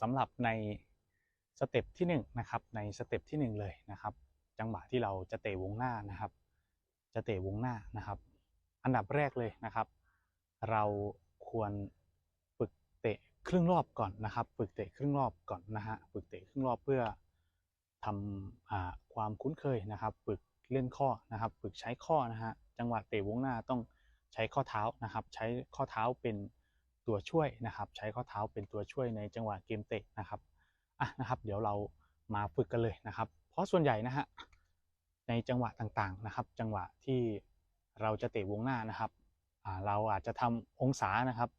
สำหรับในสเต็ปที่1นงนะครับในสเต็ปที่ 1 เลยนะครับ จังหวะที่เราจะเตะวงหน้านะครับ จะเตะวงหน้านะครับ อันดับแรกเลยนะครับ เราควรฝึกเตะครึ่งรอบก่อนนะครับ ฝึกเตะครึ่งรอบก่อนนะฮะฝึกเตะครึ่งรอบเพื่อทำอความคุ้นเคยนะครับ ฝึกเล่นข้อนะครับ ฝึกใช้ข้อนะฮะจังหวะเตะวงหน้าต้องใช้ข้อเท้านะครับ ใช้ข้อเท้าเป็น ตัวช่วยนะครับ ใช้ข้อเท้าเป็นตัวช่วยในจังหวะเกมเตะนะครับอะนะครับ เดี๋ยวเรามาฝึกกันเลยนะครับ เพราะส่วนใหญ่นะฮะในจังหวะต่างๆนะครับ จังหวะที่เราจะเตะวงหน้านะครับอ่าเราอาจจะทำองศานะครับ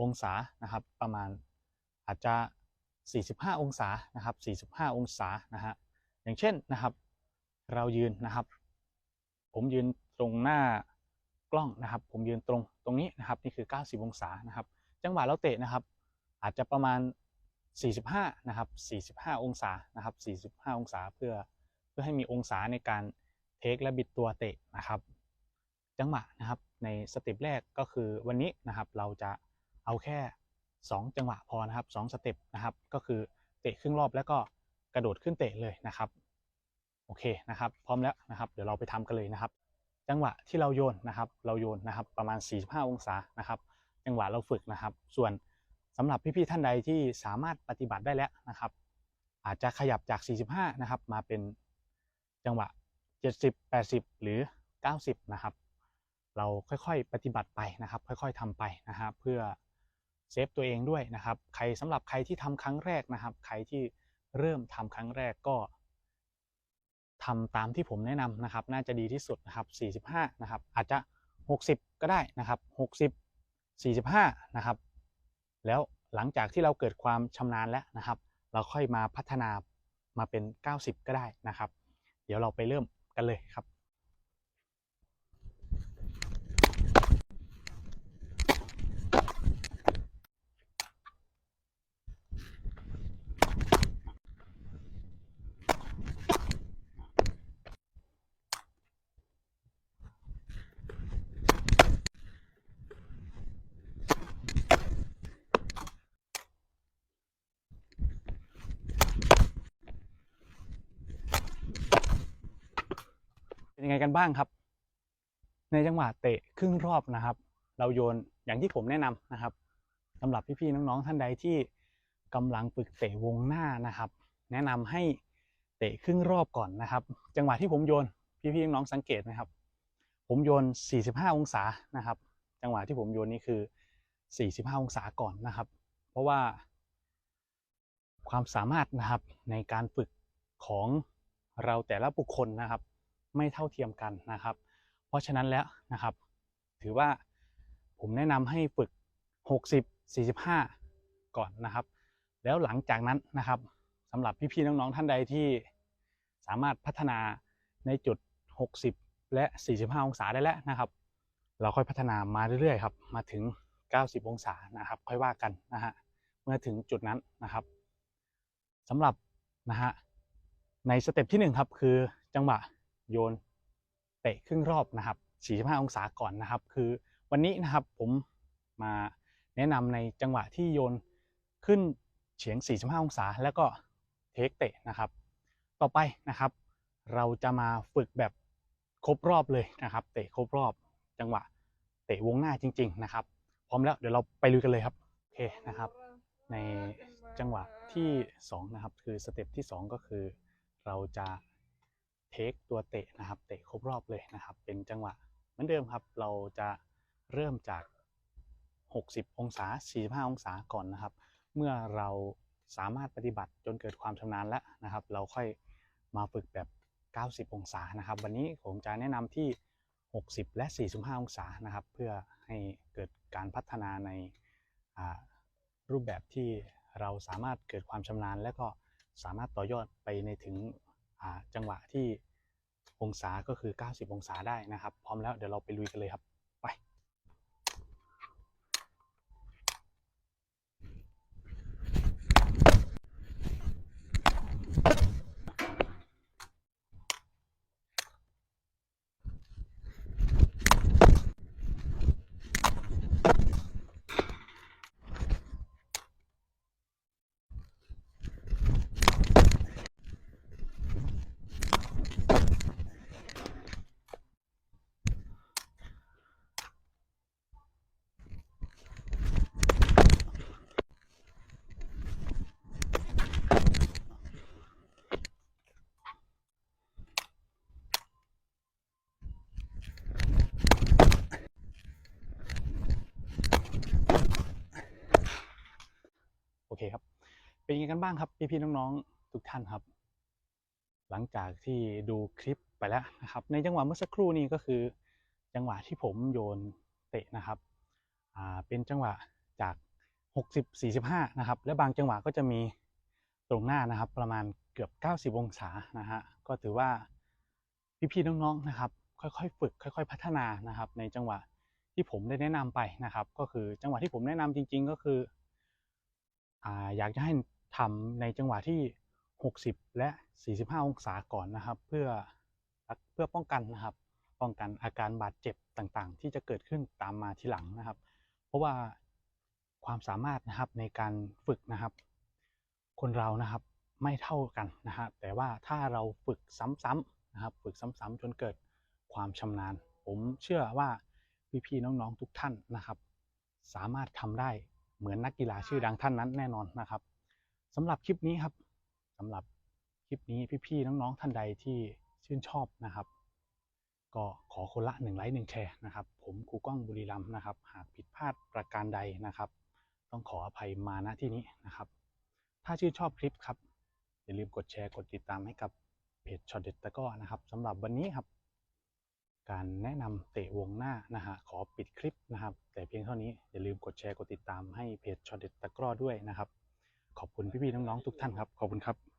องศานะครับประมาณอาจจะ 45 องศานะครับ 45 องศานะฮะอย่างเช่นนะครับ เรายืนนะครับ ผมยืนตรงหน้า ล้องนะครับ ผมยืนตรงตรงนี้นะครับนี่คือ 90 องศานะครับ จังหวะเราเตะนะครับ อาจจะประมาณ 45 นะครับ 45 องศานะครับ 45 องศาเพื่อเพื่อให้มีองศาในการเทคและบิดตัวเตะนะครับ จังหวะนะครับในสเต็ปแรกก็คือวันนี้นะครับเราจะเอาแค่ 2 จังหวะพอนะครับ2สเต็ปนะครับก็คือเตะครึ่งรอบแล้วก็กระโดดขึ้นเตะเลยนะครับโอเคนะครับ พร้อมแล้วนะครับ เดี๋ยวเราไปทำกันเลยนะครับ จังหวะที่เราโยนนะครับ เราโยนนะครับประมาณ 45 องศานะครับ จังหวะเราฝึกนะครับ ส่วนสำหรับพี่ๆท่านใดที่สามารถปฏิบัติได้แล้วนะครับ อาจจะขยับจาก 45 นะครับ มาเป็นจังหวะ 70 80 หรือ 90 นะครับ เราค่อยๆปฏิบัติไปนะครับ ค่อยๆทำไปนะครับเพื่อเซฟตัวเองด้วยนะครับ ใครสำหรับใครที่ทำครั้งแรกนะครับ ใครที่เริ่มทำครั้งแรกก็ ทำตามที่ผมแนะนำนะครับ น่าจะดีที่สุดนะครับ45นะครับ อาจจะ 60 ก็ได้นะครับ60 45นะครับ แล้วหลังจากที่เราเกิดความชำนาญแล้วนะครับ เราค่อยมาพัฒนามาเป็น 90 ก็ได้นะครับ เดี๋ยวเราไปเริ่มกันเลยครับ ยังไงกันบ้างครับ ในจังหวะเตะครึ่งรอบนะครับ เราโยนอย่างที่ผมแนะนำนะครับสำหรับพี่ๆน้องๆท่านใดที่กำลังฝึกเตะวงหน้านะครับ แนะนำให้เตะครึ่งรอบก่อนนะครับ จังหวะที่ผมโยนพี่ๆน้องๆสังเกตนะครับ ผมโยน 45 องศานะครับ จังหวะที่ผมโยนนี่คือ 45 องศาก่อนนะครับ เพราะว่าความสามารถนะครับในการฝึกของเราแต่ละบุคคลนะครับ ไม่เท่าเทียมกันนะครับ เพราะฉะนั้นแล้วนะครับ ถือว่าผมแนะนำให้ฝึก 60 45 ก่อนนะครับ แล้วหลังจากนั้นนะครับสำหรับพี่ๆน้องๆท่านใดที่สามารถพัฒนาในจุด 60 และ 45 องศาได้แล้วนะครับ เราค่อยพัฒนามาเรื่อยๆครับ มาถึง 90 องศานะครับ ค่อยว่ากันนะฮะ เมื่อถึงจุดนั้นนะครับสำหรับนะฮะในสเต็ปที่หนึ่งครับคือจังหวะ โยนเตะครึ่งรอบนะครับ 45 องศาก่อนนะครับ คือวันนี้นะครับผมมาแนะนำในจังหวะที่โยนขึ้นเฉียง 45 องศา แล้วก็เทคเตะนะครับ ต่อไปนะครับ เราจะมาฝึกแบบครบรอบเลยนะครับ เตะครบรอบจังหวะเตะวงหน้าจริง ๆ นะครับ พร้อมแล้วเดี๋ยวเราไปลุยกันเลยครับโอเคนะครับ ในจังหวะที่ 2 นะครับ คือสเต็ปที่ 2 ก็คือเราจะ เทคตัวเตะนะครับ เตะครบรอบเลยนะครับ เป็นจังหวะเหมือนเดิมครับ เราจะเริ่มจาก 60 องศา 45 องศาก่อนนะครับ เมื่อเราสามารถปฏิบัติจนเกิดความชำนาญแล้วนะครับ เราค่อยมาฝึกแบบ 90 องศานะครับ วันนี้ผมจะแนะนำที่ 60 และ 45 องศานะครับ เพื่อให้เกิดการพัฒนาในรูปแบบที่เราสามารถเกิดความชำนาญ และก็สามารถต่อยอดไปในถึง จังหวะที่องศาก็คือ 90 องศาได้นะครับ พร้อมแล้วเดี๋ยวเราไปลุยกันเลยครับ ไป โเป็น ยังไงกันบ้างครับพี่ๆน้องๆทุกท่านครับ หลังจากที่ดูคลิปไปแล้วนะครับ ในจังหวะเมื่อสักครู่นี้ก็คือ จังหวะที่ผมโยนเตะนะครับอ่าเป็นจังหวะจาก 60 45 นะครับ และบางจังหวะก็จะมีตรงหน้านะครับ ประมาณเกือบ 90 องศานะฮะก็ถือว่าพี่ๆน้องๆนะครับ ค่อยๆ ฝึก ค่อย ๆ พัฒนานะครับ ในจังหวะที่ผมได้แนะนำไปนะครับ ก็คือจังหวะที่ผมแนะนำจริง ๆ ก็คือออยากจะให้ ทำในจังหวะที่ 60 และ 45 องศาก่อนนะครับ เพื่อเพื่อป้องกันนะครับ ป้องกันอาการบาดเจ็บต่างๆ ที่จะเกิดขึ้นตามมาทีหลังนะครับ เพราะว่าความสามารถนะครับในการฝึกนะครับ คนเรานะครับไม่เท่ากันนะฮะแต่ว่าถ้าเราฝึกซ้ำๆนะครับ ฝึกซ้ำๆจนเกิดความชำนาญ ผมเชื่อว่าพี่ๆน้องๆทุกท่านนะครับ สามารถทำได้เหมือนนักกีฬาชื่อดังท่านนั้นแน่นอนนะครับ สำหรับคลิปนี้ครับสำหรับคลิปนี้พี่ๆน้องๆท่านใดที่ชื่นชอบนะครับ ก็ขอคนละหนึ่งไลค์หนึ่งแชร์นะครับ ผมครูก้องบุรีรัมย์นะครับ หากผิดพลาดประการใดนะครับ ต้องขออภัยมาณที่นี้นะครับ ถ้าชื่นชอบคลิปครับอย่าลืมกดแชร์กดติดตามให้กับเพจช็อตเด็ดตะก้อนะครับสำหรับวันนี้ครับการแนะนำเตะวงหน้านะฮะขอปิดคลิปนะครับ แต่เพียงเท่านี้อย่าลืมกดแชร์กดติดตามให้เพจช็อตเด็ดตะกร้อด้วยนะครับ ขอบคุณพี่ๆน้องๆทุกท่านครับ ขอบคุณครับ